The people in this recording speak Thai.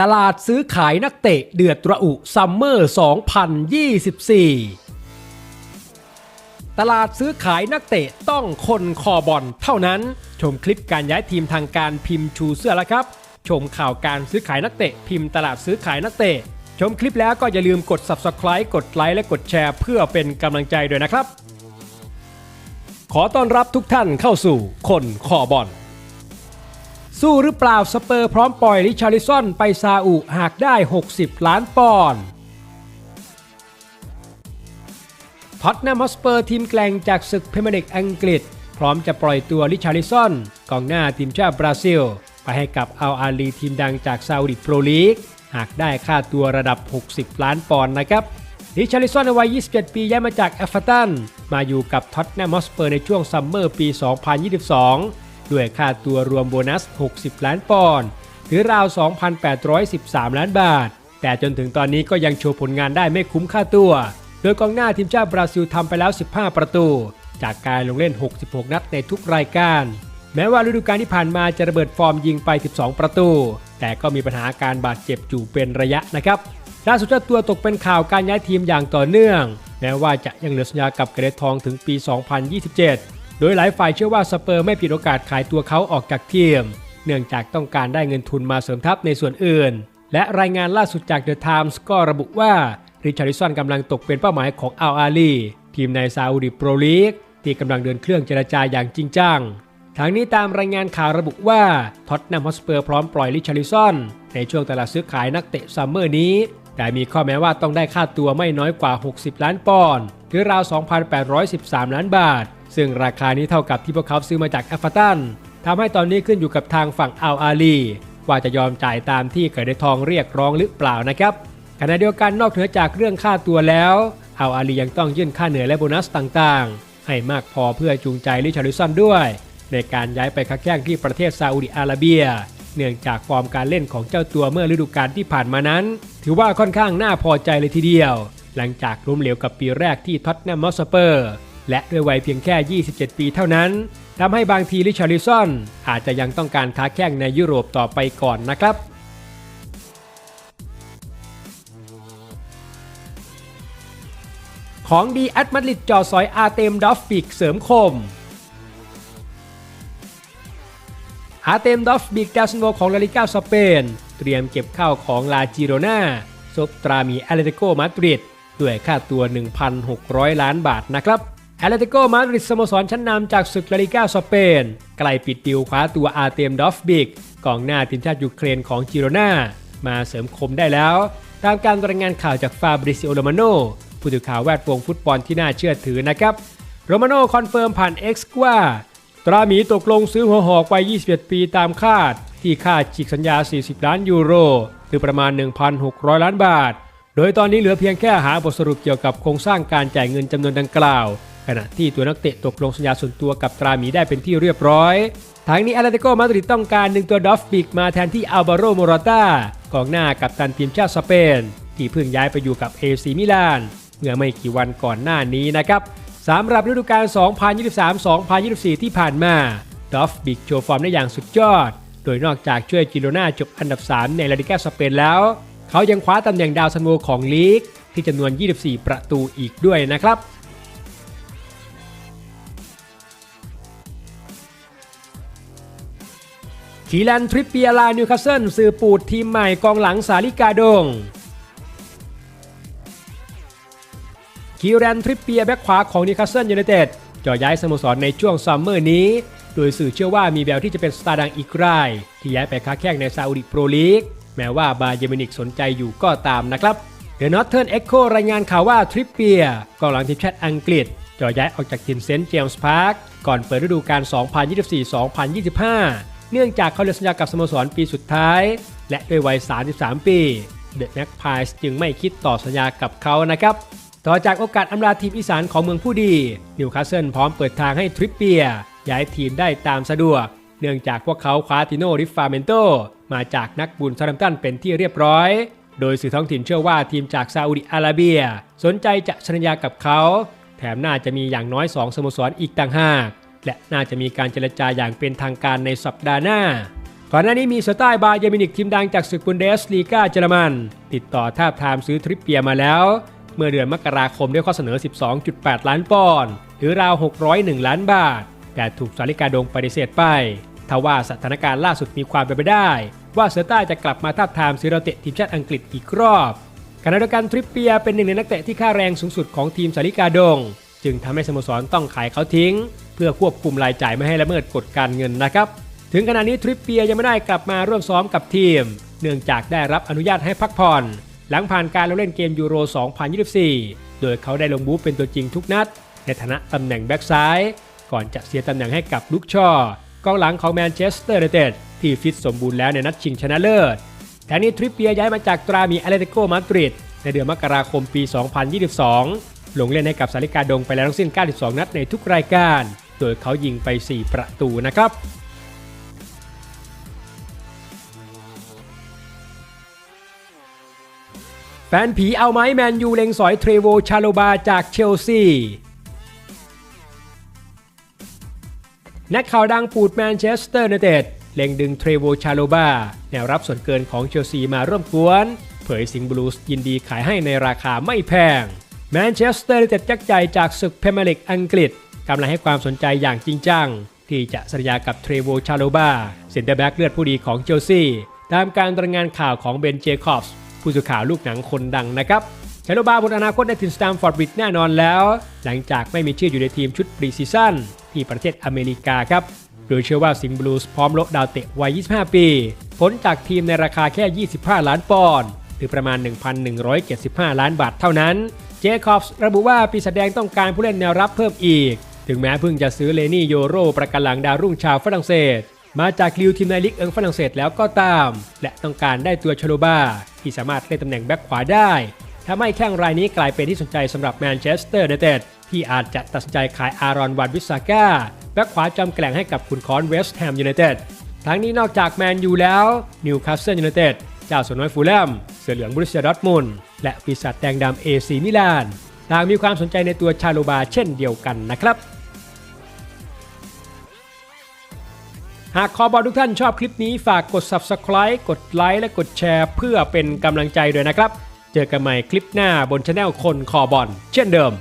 ตลาดซื้อขายนักเตะเดือดระอุซัมเมอร์ 2024 ตลาดซื้อขายนักเตะต้องคนคอบอลเท่านั้น ชมคลิปการย้ายทีมทางการพิมพ์ชูเสื้อแล้วครับ ชมข่าวการซื้อขายนักเตะพิมพ์ตลาดซื้อขายนักเตะ ชมคลิปแล้วก็อย่าลืมกด subscribe กดไลค์และกดแชร์เพื่อเป็นกำลังใจด้วยนะครับ ขอต้อนรับทุกท่านเข้าสู่คนคอบอล สู้หรือเปล่าสเปอร์พร้อมปล่อยริชาริซอนไปซาอุหากได้ 60 ล้านปอนด์ท็อตแนมฮอสเปอร์ทีมแกล่งจากศึกเพรเมียร์ลีกอังกฤษ พร้อมจะปล่อยตัวริชาริซอนกองหน้าทีมชาติบราซิล ไปให้กับอัลอาลีทีมดังจากซาอุดิโปรลีก หากได้ค่าตัวระดับ 60 ล้านปอนด์นะครับริชาริซอนในวัย 27 ปีย้ายมาจากแอฟเฟอร์ตันมาอยู่กับท็อตแนมฮอสเปอร์ในช่วงซัมเมอร์ปี 2022 ด้วยค่าตัวรวมโบนัส 60 ล้านปอนด์หรือราว 2,813 ล้านบาท แต่จนถึงตอนนี้ก็ยังโชว์ผลงานได้ไม่คุ้มค่าตัว โดยกองหน้าทีมชาติบราซิลทำไปแล้ว 15 ประตู จากการลงเล่น 66 นัดในทุกรายการ แม้ว่าฤดูกาลที่ผ่านมาจะระเบิดฟอร์มยิงไป 12 ประตู แต่ก็มีปัญหาการบาดเจ็บอยู่เป็นระยะนะครับล่าสุดเจ้าตัวตกเป็นข่าวการย้ายทีมอย่างต่อเนื่อง แม้ว่าจะยังเหลือสัญญากับเกรดทองถึงปี 2027 โดยหลายฝ่ายเชื่อว่าสเปอร์ไม่ผิดโอกาสขายตัวเขาออกจากทีม เนื่องจากต้องการได้เงินทุนมาเสริมทัพในส่วนอื่น และรายงานล่าสุดจากเดอะไทมส์ก็ระบุว่าริชาริสันกำลังตกเป็นเป้าหมายของอัลอาลีทีมในซาอุดิโปรลีกที่กำลังเดินเครื่องเจรจาอย่างจริงจังทางนี้ตามรายงานข่าวระบุว่าท็อตแนมฮอสเปอร์พร้อมปล่อยริชาริสันในช่วงตลาดซื้อขายนักเตะซัมเมอร์นี้ แต่มีข้อแม้ว่าต้องได้ค่าตัวไม่น้อยกว่า 60 ล้านปอนด์หรือราว 2,813 ล้านบาท ซึ่งราคานี้เท่ากับที่พวกเขาซื้อมาจากแอฟเฟตันทำให้ตอนนี้ขึ้นอยู่กับทางฝั่งอัลอาลีว่าจะยอมจ่ายตามที่เกิดได้ทองเรียกร้องหรือเปล่านะครับขณะเดียวกันนอกเหนือจากเรื่องค่าตัวแล้วอัลอาลียังต้องยื่นค่าเหนื่อยและโบนัสต่างๆ ให้มากพอเพื่อจูงใจลิชาริสันด้วย ในการย้ายไปค้าแข่งที่ประเทศซาอุดิอาระเบีย เนื่องจากฟอร์มการเล่นของเจ้าตัวเมื่อฤดูกาลที่ผ่านมานั้น ถือว่าค่อนข้างน่าพอใจเลยทีเดียว หลังจากล้มเหลวกับปีแรกที่ท็อตแนมมอสเปอร์ และด้วยวัยเพียงแค่ 27 ปีเท่านั้นทำให้บางทีลิชาริสันอาจจะยังต้องการค้าแข่งในยุโรปต่อไปก่อนนะครับของดีแอดมาดริดจ่อสอยอาเตมดอฟฟิกเสริมคม อาเตมดอฟบิกดาวซันโวของลาลิก้าสเปน เตรียมเก็บข้าวของลาจิโรนาซบตรามีแอตเลติโกมาดริดด้วยค่าตัว 1,600 ล้านบาทนะครับ แอตเลติโกมาดริดสโมสรชั้นนำจากศึกลาลิก้าสเปนใกล้ปิดดิวคว้าตัวอาเตมดอฟบิกกองหน้าทีมชาติยูเครนของจิโรนามาเสริมคมได้แล้ว ตามการรายงานข่าวจากฟาบริซิโอโรมาโนผู้สื่อข่าวแวดวงฟุตบอลที่น่าเชื่อถือนะครับโรมาโนคอนเฟิร์มผ่าน X ว่า ตราหมีตกลงซื้อหัวหอกวัย 21 ปีตามคาด ที่ค่าฉีกสัญญา 40 ล้านยูโรหรือประมาณ 1,600 ล้านบาท โดยตอนนี้เหลือเพียงแค่หาบทสรุปเกี่ยวกับโครงสร้างการจ่ายเงินจำนวนดังกล่าว ขณะที่ตัวนักเตะตกลงสัญญาส่วนตัวกับตราหมีได้เป็นที่เรียบร้อยทางนี้แอตเลติโกมาดริดต้องการดึงตัวดอฟบิกมาแทนที่อัลบาโรโมราตากองหน้ากับตันทีมชาติสเปน ที่เพิ่งย้ายไปอยู่กับเอซีมิลานเมื่อไม่กี่วันก่อนหน้านี้นะครับสำหรับฤดูกาล 2023-2024 ที่ผ่านมาดอฟบิกโชว์ฟอร์มได้อย่างสุดยอด โดยนอกจากช่วยจิโรนาจบอันดับ 3 ในลาลิก้าสเปนแล้ว เขายังคว้าตำแหน่งดาวซันโวของลีก ที่จำนวน 24 ประตูอีกด้วยนะครับ คีแลนทริปเปียลานิวคาสเซิลสื่อปูดทีมใหม่กองหลังสาลิกาดงคีแรนทริปเปียแบ็คขวาของนิวคาสเซิลยูไนเต็ดจะย้ายสโมสรในช่วงซัมเมอร์นี้ โดยสื่อเชื่อว่ามีแววที่จะเป็นสตาร์ดังอีกราย ที่ย้ายไปค้าแข่งในซาอุดิโปรลีก แม้ว่าบาเยมินิกสนใจอยู่ก็ตามนะครับเดอะนอตเทิร์นเอ็กโครายงานข่าวว่าทริปเปียกองหลังทีมชาติอังกฤษจะย้ายออกจากทีมเซนต์เจมส์พาร์คก่อนเปิดฤดูกาล 2024-2025 เนื่องจากเขาเลือสัญญากับสโมสรปีสุดท้าย และด้วยวัย 33 ปีเดอะแม็กพายส์จึงไม่คิดต่อสัญญากับเขานะครับ ต่อจากโอกาสอำลาทีมอีสานของเมืองผู้ดี นิวคาสเซิลพร้อมเปิดทางให้ทริปเปียย้ายทีมได้ตามสะดวก เนื่องจากพวกเขาคว้าติโนริฟาเมนโตมาจากนักบุญซารัมตันเป็นที่เรียบร้อย โดยสื่อท้องถิ่นเชื่อว่าทีมจากซาอุดิอาระเบีย สนใจจะสัญญากับเขา แถมน่าจะมีอย่างน้อย 2 สโมสรอีกต่างหาก และน่าจะมีการเจรจาอย่างเป็นทางการในสัปดาห์หน้า ก่อนหน้านี้มีสไตล์บาเยอร์มินิกทีมดังจากศึกบุนเดสลีกาเยอรมัน ติดต่อทาบทามซื้อทริปเปียมาแล้ว เมื่อเดือนมกราคมด้วยข้อเสนอ 12.8 ล้านปอนด์หรือราว 601 ล้านบาท แต่ถูกสาริกาดงปฏิเสธไปทว่าสถานการณ์ล่าสุดมีความเป็นไปได้ ว่าเซอร์ต้าจะกลับมาทาบทามซื้อเราเตะทีมชาติอังกฤษอีกรอบขณะเดียวกันทริปเปียเป็นหนึ่งในนักเตะที่ค่าแรงสูงสุดของทีมสาริกาดง จึงทำให้สโมสรต้องขายเขาทิ้ง เพื่อควบคุมรายจ่ายไม่ให้ละเมิดกฎการเงินนะครับ ถึงขณะนี้ทริปเปียยังไม่ได้กลับมาร่วมซ้อมกับทีม เนื่องจากได้รับอนุญาตให้พักผ่อน หลังผ่านการลงเล่นเกมยูโร 2024 โดยเขาได้ลงบู๊เป็นตัวจริงทุกนัด ในฐานะตำแหน่งแบ็กซ้าย ก่อนจะเสียตำแหน่งให้กับลุกชอกองหลังของแมนเชสเตอร์ยูไนเต็ดที่ฟิตสมบูรณ์แล้วในนัดชิงชนะเลิศแทนนี้ทริปเปียย้ายมาจากตรามีแอตเลติโกมาดริดในเดือนมกราคมปี 2022 ลงเล่นให้กับสาริกาดงไปแล้วทั้งสิ้น 92 นัดในทุกรายการ โดยเขายิงไป 4 ประตูนะครับแฟนผีเอาไหมแมนยูเล็งสอยเทรโวชาโลบาจากเชลซีนักข่าวดังปูดแมนเชสเตอร์ยูไนเต็ดเล็งดึงเทรโวชาโลบาแนวรับส่วนเกินของเชลซีมาร่วมกวน เผยสิงบลูสยินดีขายให้ในราคาไม่แพง แมนเชสเตอร์ยูไนเต็ดจักษ์ใจจากศึกเพรเมียร์ลีกอังกฤษกำลังให้ความสนใจอย่างจริงจัง ที่จะสัญญากับเทรโวชาโลบาเซนเตอร์แบ็กเลือดผู้ดีของเชลซีตามการรายงานข่าวของเบนเจคอบส์ผู้สื่อข่าวลูกหนังคนดังนะครับชาโลบาบนอนาคตในทีมสแตมฟอร์ดบริดแน่นอนแล้ว หลังจากไม่มีชื่ออยู่ในทีมชุดปรีซีซั่นที่ประเทศอเมริกาครับโดยเชื่อว่าสิงห์บลูส์พร้อมลดดาวเตะวัย 25 ปีพ้นจากทีมในราคาแค่ 25 ล้านปอนด์หรือประมาณ 1,175 ล้านบาทเท่านั้น เจคอบส์ระบุว่าปีศาจแดงต้องการผู้เล่นแนวรับเพิ่มอีก ถึงแม้เพิ่งจะซื้อเลนี่โยโรประกันหลังดาวรุ่งชาวฝรั่งเศส มาจากลิวทีมในลีกเอิงฝรั่งเศสแล้วก็ตาม และต้องการได้ตัวชโลบาที่สามารถเล่นตำแหน่งแบ็คขวาได้ทำให้แข้งรายนี้กลายเป็นที่สนใจสำหรับแมนเชสเตอร์ยูไนเต็ดที่อาจจะตัดสินใจขายอารอนวันวิสาก้าแบ็คขวาจอมแกล่งให้กับคุณคอนเวสต์แฮมยูไนเต็ดทั้งนี้นอกจากแมนยูแล้วนิวคาสเซิลยูไนเต็ดเจ้าสวนน้อยฟูลแลมเสือเหลืองบรุเซียดอร์ทมุนด์และปีศาจแดงดำเอซีมิลานต่างมีความสนใจในตัวชาโลบาเช่นเดียวกันนะครับ หากคอบอลทุกท่านชอบคลิปนี้ฝากกด Subscribe กดไลค์และกดแชร์เพื่อเป็นกำลังใจด้วยนะครับ เจอกันใหม่คลิปหน้าบนช anel คนคอบอลเช่นเดิม